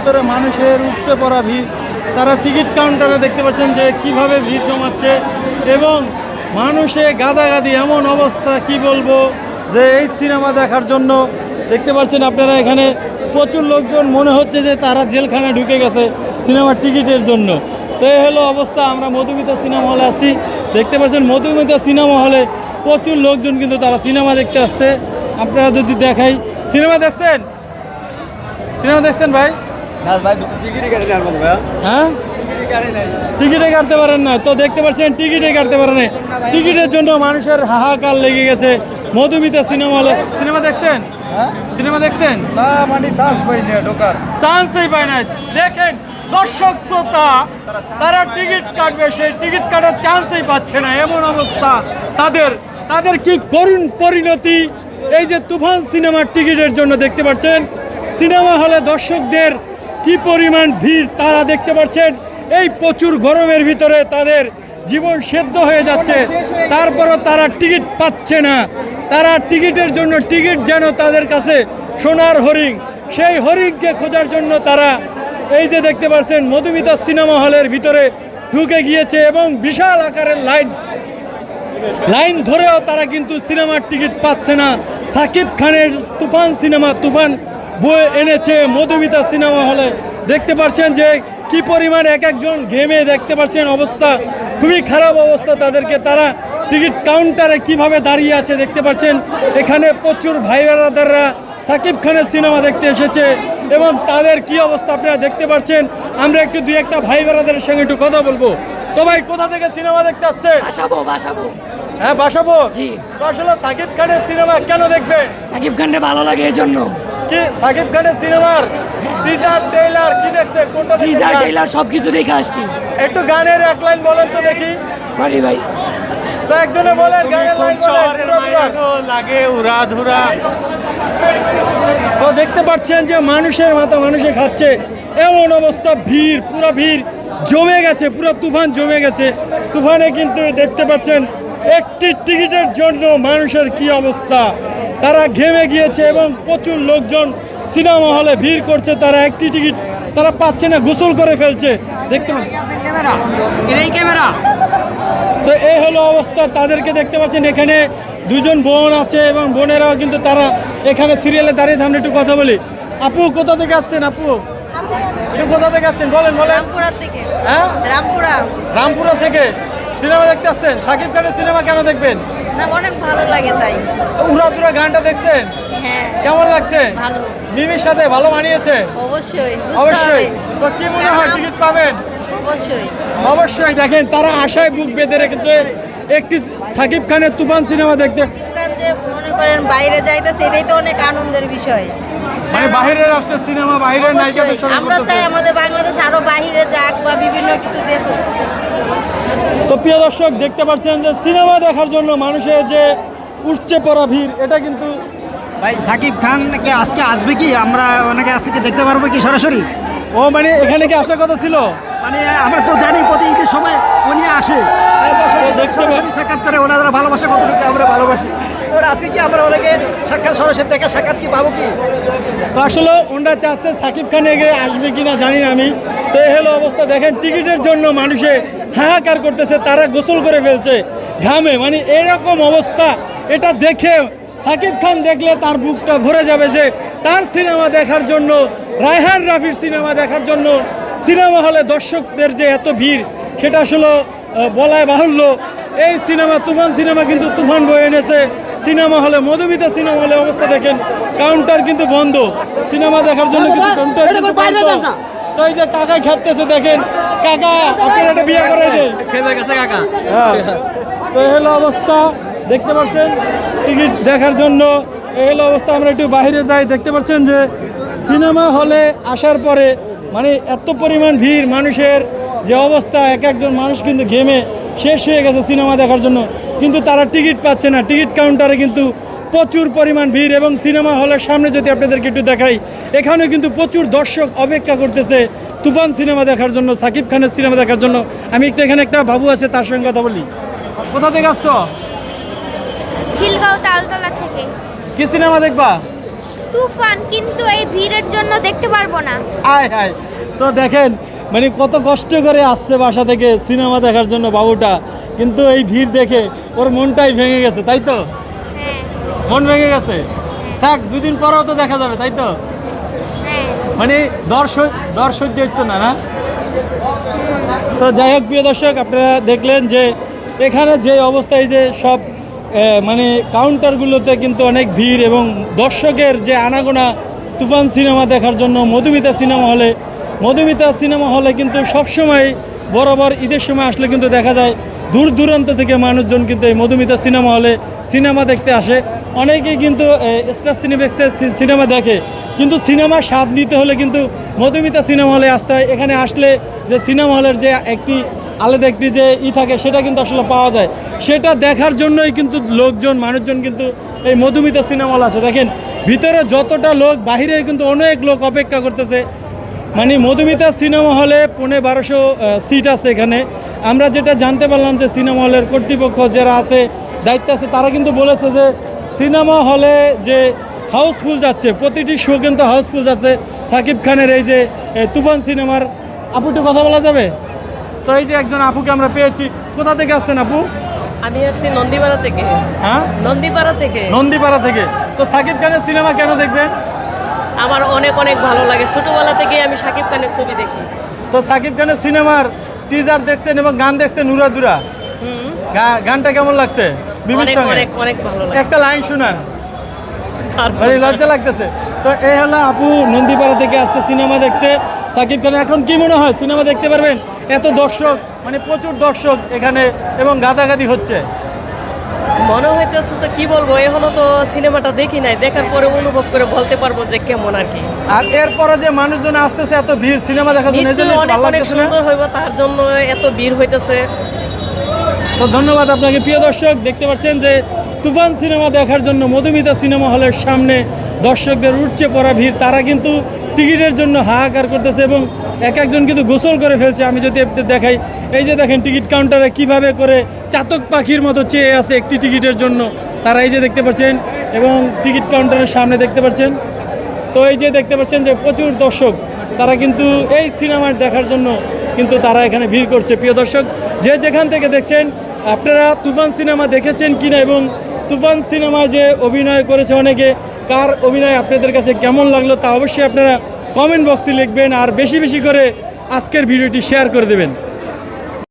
ভিতরে মানুষের উপচে পড়া ভিড়। তারা টিকিট কাউন্টারে দেখতে পাচ্ছেন যে কীভাবে ভিড় জমাচ্ছে এবং মানুষে গাদাগাদি এমন অবস্থা কি বলব যে এই সিনেমা দেখার জন্য দেখতে পাচ্ছেন আপনারা এখানে প্রচুর লোকজন, মনে হচ্ছে যে তারা জেলখানায় ঢুকে গেছে সিনেমার টিকিটের জন্য। তো এই হলো অবস্থা, আমরা মধুমিতা সিনেমা হলে আসছি। দেখতে পাচ্ছেন মধুমিতা সিনেমা হলে প্রচুর লোকজন কিন্তু তারা সিনেমা দেখতে আসছে। আপনারা যদি দেখাই, সিনেমা দেখছেন? সিনেমা দেখছেন ভাই? হ্যাঁ? টিকিটে কাটতে পারেন না। তো দেখতে পাচ্ছেন টিকিটে কাটতে পারেন না টিকিটের জন্য মানুষের হাহাকার লেগে গেছে। মধুমিতা সিনেমা হলে সিনেমা দেখছেন? হ্যাঁ? সিনেমা দেখছেন? না মানে চান্স পাই না ঢোকার। চান্সই পায় না দেখেন দর্শক শ্রোতা তারা টিকিট কাটবে। সেই টিকিট কাটার চান্সই পাচ্ছে না। এমন অবস্থা। তাদের তাদের কি করুণ পরিণতি? এই যে তুফান সিনেমার টিকিটের জন্য দেখতে পাচ্ছেন। সিনেমা হলে দর্শকদের কি পরিমাণ ভিড় তারা দেখতে পাচ্ছেন? এই প্রচুর গরমের ভিতরে তাদের জীবন সেদ্ধ হয়ে যাচ্ছে। তারপরও তারা টিকিট পাচ্ছে না। তারা টিকিটের জন্য টিকিট যেন তাদের কাছে সোনার হরিণ। সেই হরিণকে খোঁজার জন্য তারা এই যে দেখতে পাচ্ছেন, মধুমিতা সিনেমা হলের ভিতরে ঢুকে গিয়েছে এবং বিশাল আকারের লাইন। লাইন ধরেও তারা কিন্তু সিনেমার টিকিট পাচ্ছে না। সাকিব খানের তুফান সিনেমা, তুফান বয়ে এনেছে মধুমিতা সিনেমা হলে। দেখতে পাচ্ছেন যে কি পরিমাণ এক একজন ঘেমে দেখতে পাচ্ছেন অবস্থা। খুবই খারাপ অবস্থা তাদেরকে। তারা টিকিট কাউন্টারে কীভাবে দাঁড়িয়ে আছে দেখতে পাচ্ছেন এখানে প্রচুর ভাই বেড়াদাররা সাকিব খানের সিনেমা দেখতে এসেছে এবং তাদের কি অবস্থা আপনারা দেখতে পাচ্ছেন আমরা একটু দুই একটা ভাই বেড়াদারের সঙ্গে একটু কথা বলব। তো ভাই কোথা থেকে সিনেমা দেখতে আসছে? বাসাবো বাসাবো। হ্যাঁ বাসাবো? জি। আসলে সাকিব খানের সিনেমা কেন দেখবে? সাকিব খানকে ভালো লাগে এই জন্য কি? সাকিব খানের সিনেমার টিজার ট্রেলার কি দেখছে? কোনটা টিজার গান? টেইলার সব কিছু দেখে আসছি। একটু গানের এক লাইন বলেন তো দেখি। সরি ভাই। তো একজনে বলেন গানের লাইন বলেন লাগে উড়া ধুরা। তো দেখতে পাচ্ছেন যে মানুষের মাথা মানুষে খাচ্ছে। এমন অবস্থা ভিড় পুরো ভিড়। জমে গেছে পুরো তুফান জমে গেছে। তুফানে কিন্তু দেখতে পাচ্ছেন একটি টিকিটের জন্য মানুষের কি অবস্থা? তারা ঘেমে গিয়েছে এবং প্রচুর লোকজন সিনেমা হলে ভিড় করছে তারা একটি টিকিট তারা পাচ্ছে না গোসল করে ফেলছে। দেখতে ক্যামেরা। তো এই হলো অবস্থা তাদেরকে দেখতে পাচ্ছেন এখানে দুজন বোন আছে এবং বোনেরাও কিন্তু তারা এখানে সিরিয়ালে দাঁড়িয়ে সামনে একটু কথা বলি। আপু কোথা থেকে আসছেন আপু? কোথা থেকে আসছেন? বলেন বলেন। রামপুরা থেকে হ্যাঁ? রামপুরা। রামপুরা থেকে। সিনেমা দেখতে আসছেন? সাকিব খানের সিনেমা কেন দেখবেন? না অনেক ভালো লাগে তাই। উড়াদুরা গানটা দেখছেন? হ্যাঁ। কেমন লাগছে? ভালো। মিমির সাথে ভালো মানিয়েছে? অবশ্যই অবশ্যই। তো কি মনে হয় টিকিট পাবেন? অবশ্যই। অবশ্যই। দেখেন তারা আশায় বুক বেঁধে রেখেছে। একটি সাকিব খানের তুফান সিনেমা দেখতে। কারণ যে মনে করেন বাইরে যাইতেছে এটাই তো অনেক আনন্দের বিষয়। মানে কারণ বাইরের রাষ্ট্রের সিনেমা বাইরের নায়িকাদের আমরা। চাই আমাদের বাংলাদেশ আরও বাইরে যাক বা বিভিন্ন কিছু দেখুক। তো প্রিয় দর্শক দেখতে পাচ্ছেন যে সিনেমা দেখার জন্য মানুষের যে উঠছে পড়া ভিড় এটা কিন্তু ভাই সাকিব খান কে আজকে আসবে কি? আমরা ওনাকে আজকে দেখতে পারব কি সরাসরি? ও মানে এখানে কি আসার কথা ছিল? মানে আমরা তো জানি প্রতি ঈদের সময় উনি আসে। সাক্ষাৎ করে ওনারা ভালোবাসা কতটুকু আমরা ভালোবাসি। তো আজকে কি আমরা ওনাকে সাক্ষাৎ সরাসরি দেখা সাক্ষাৎ কি পাবো কি? তো আসলে ওনারা চাচ্ছে সাকিব খান এগে আসবে কিনা জানি না আমি। তো এই হলো অবস্থা। দেখেন টিকিটের জন্য মানুষে হাহাকার করতেছে তারা গোসল করে ফেলছে ঘামে। মানে এরকম অবস্থা। এটা দেখে সাকিব খান দেখলে তার বুকটা ভরে যাবে যে তার সিনেমা দেখার জন্য রায়হান রাফির সিনেমা দেখার জন্য সিনেমা হলে দর্শকদের যে এত ভিড় সেটা আসলে বলায় বাহুল্য। এই সিনেমা তুফান সিনেমা কিন্তু তুফান বয়ে এনেছে। সিনেমা হলে মধুমিতা সিনেমা হলে অবস্থা দেখেন কাউন্টার কিন্তু বন্ধ। সিনেমা দেখার জন্য কিন্তু কাউন্টার তো এই যে কাকা খেপতেছে দেখেন। কাকা আপনার একটা বিয়ে করে দেয় খেতে গেছে কাকা। হ্যাঁ। তো এই হলো অবস্থা দেখতে পাচ্ছেন টিকিট দেখার জন্য। এই হলো অবস্থা আমরা একটু বাইরে যাই দেখতে পাচ্ছেন যে সিনেমা হলে আসার পরে মানে এত পরিমাণ ভিড় মানুষের যে অবস্থা এক একজন মানুষ কিন্তু ঘেমে শেষ হয়ে গেছে সিনেমা দেখার জন্য। কিন্তু তারা টিকিট পাচ্ছে না। টিকিট কাউন্টারে কিন্তু প্রচুর পরিমাণ ভিড় এবং সিনেমা হলের সামনে যদি আপনাদেরকে একটু দেখাই এখানেও কিন্তু প্রচুর দর্শক অপেক্ষা করতেছে তুফান সিনেমা দেখার জন্য সাকিব খানের সিনেমা দেখার জন্য। আমি একটু এখানে একটা বাবু আছে তার সঙ্গে কথা বলি। কোথা থেকে আসছো? খিলগাঁও তালতলা থেকে। কি সিনেমা দেখবা? তুফান কিন্তু এই ভিড়ের জন্য দেখতে পারব না। আয় হায়। তো দেখেন মানে কত কষ্ট করে আসছে বাসা থেকে সিনেমা দেখার জন্য বাবুটা। কিন্তু এই ভিড় দেখে ওর মনটাই ভেঙে গেছে তাই তো? মন ভেঙে গেছে। থাক দুদিন পরেও তো দেখা যাবে তাই তো? হ্যাঁ। মানে দর্শক দর্শক যাচ্ছে না না? তো যাই হোক প্রিয় দর্শক আপনারা দেখলেন যে এখানে যে অবস্থায় যে সব মানে কাউন্টারগুলোতে কিন্তু অনেক ভিড় এবং দর্শকের যে আনাগোনা তুফান সিনেমা দেখার জন্য মধুমিতা সিনেমা হলে মধুমিতা সিনেমা হলে কিন্তু সবসময় বরাবর ঈদের সময় আসলে কিন্তু দেখা যায় দূর দূরান্ত থেকে মানুষজন কিন্তু এই মধুমিতা সিনেমা হলে সিনেমা দেখতে আসে। অনেকেই কিন্তু স্টার সিনেমেক্সের সিনেমা দেখে। কিন্তু সিনেমার স্বাদ নিতে হলে কিন্তু মধুমিতা সিনেমা হলে আসতে হয়। এখানে আসলে যে সিনেমা হলের যে একটি, আলাদা একটি যে ই থাকে, সেটা কিন্তু আসলে পাওয়া যায়। সেটা দেখার জন্যই কিন্তু লোকজন, মানুষজন কিন্তু এই মধুমিতা সিনেমা হল আসে। দেখেন, ভিতরে যতটা লোক, বাহিরে কিন্তু অনেক লোক অপেক্ষা করতেছে। মানে মধুমিতা সিনেমা হলে পৌনে বারোশো সিট আছে এখানে। আমরা যেটা জানতে পারলাম যে সিনেমা হলের কর্তৃপক্ষ যারা আছে, দায়িত্ব আছে, তারা কিন্তু বলেছে যে সিনেমা হলে যে হাউসফুল যাচ্ছে প্রতিটি শো কিন্তু হাউসফুল যাচ্ছে। সাকিব খানের এই যে তুফান সিনেমার আপু একটু কথা বলা যাবে? তো এই যে একজন আপুকে আমরা পেয়েছি কোথা থেকে আসছেন আপু? আমি আসছি নন্দীপাড়া থেকে। হ্যাঁ? নন্দীপাড়া থেকে। নন্দীপাড়া থেকে। তো সাকিব খানের সিনেমা কেন দেখবেন? আমার অনেক অনেক ভালো লাগে। ছোটবেলা থেকে আমি শাকিব খানের ছবি দেখি। তো সাকিব খানের সিনেমার টিজার দেখছেন এবং গান দেখছেন নুরাদুরা। গানটা কেমন লাগছে? অনেক অনেক অনেক ভালো লাগে একটা লাইন শুনান। মানে লজ্জা লাগতেছে। তো এই হলো আপু নন্দীপাড়া থেকে আসছে সিনেমা দেখতে। সাকিব খান এখন কি মনে হয় সিনেমা দেখতে পারবেন? এত দর্শক মানে প্রচুর দর্শক এখানে এবং গাদাগাদি হচ্ছে। মনে হইতেছে তো কি বলব এখনও তো সিনেমাটা দেখি নাই দেখার পরে অনুভব করে বলতে পারব যে কেমন আর কি। আর এরপরে যে মানুষজন আসতেছে এত ভিড় সিনেমা দেখার জন্য অনেক সুন্দর হইব তার জন্য এত ভিড় হইতেছে। তো ধন্যবাদ আপনাকে। প্রিয় দর্শক, দেখতে পাচ্ছেন যে তুফান সিনেমা দেখার জন্য মধুমিতা সিনেমা হলের সামনে দর্শকদের উঠছে পড়া ভিড়। তারা কিন্তু টিকিটের জন্য হাহাকার করতেছে এবং এক একজন কিন্তু গোসল করে ফেলছে। আমি যদি একটু দেখাই, এই যে দেখেন টিকিট কাউন্টারে কীভাবে করে চাতক পাখির মতো চেয়ে আছে একটি টিকিটের জন্য। তারা এই যে দেখতে পাচ্ছেন এবং টিকিট কাউন্টারের সামনে দেখতে পাচ্ছেন। তো এই যে দেখতে পাচ্ছেন যে প্রচুর দর্শক, তারা কিন্তু এই সিনেমা দেখার জন্য কিন্তু তারা এখানে ভিড় করছে। প্রিয় দর্শক, যে যেখান থেকে দেখছেন আপনারা তুফান সিনেমা দেখেছেন কিনা এবং তুফান সিনেমা যে অভিনয় করেছে অনেকে, কার অভিনয় আপনাদের কাছে কেমন লাগল তা অবশ্যই আপনারা কমেন্ট বক্সে লিখবেন আর বেশি বেশি করে আজকের ভিডিওটি শেয়ার করে দেবেন।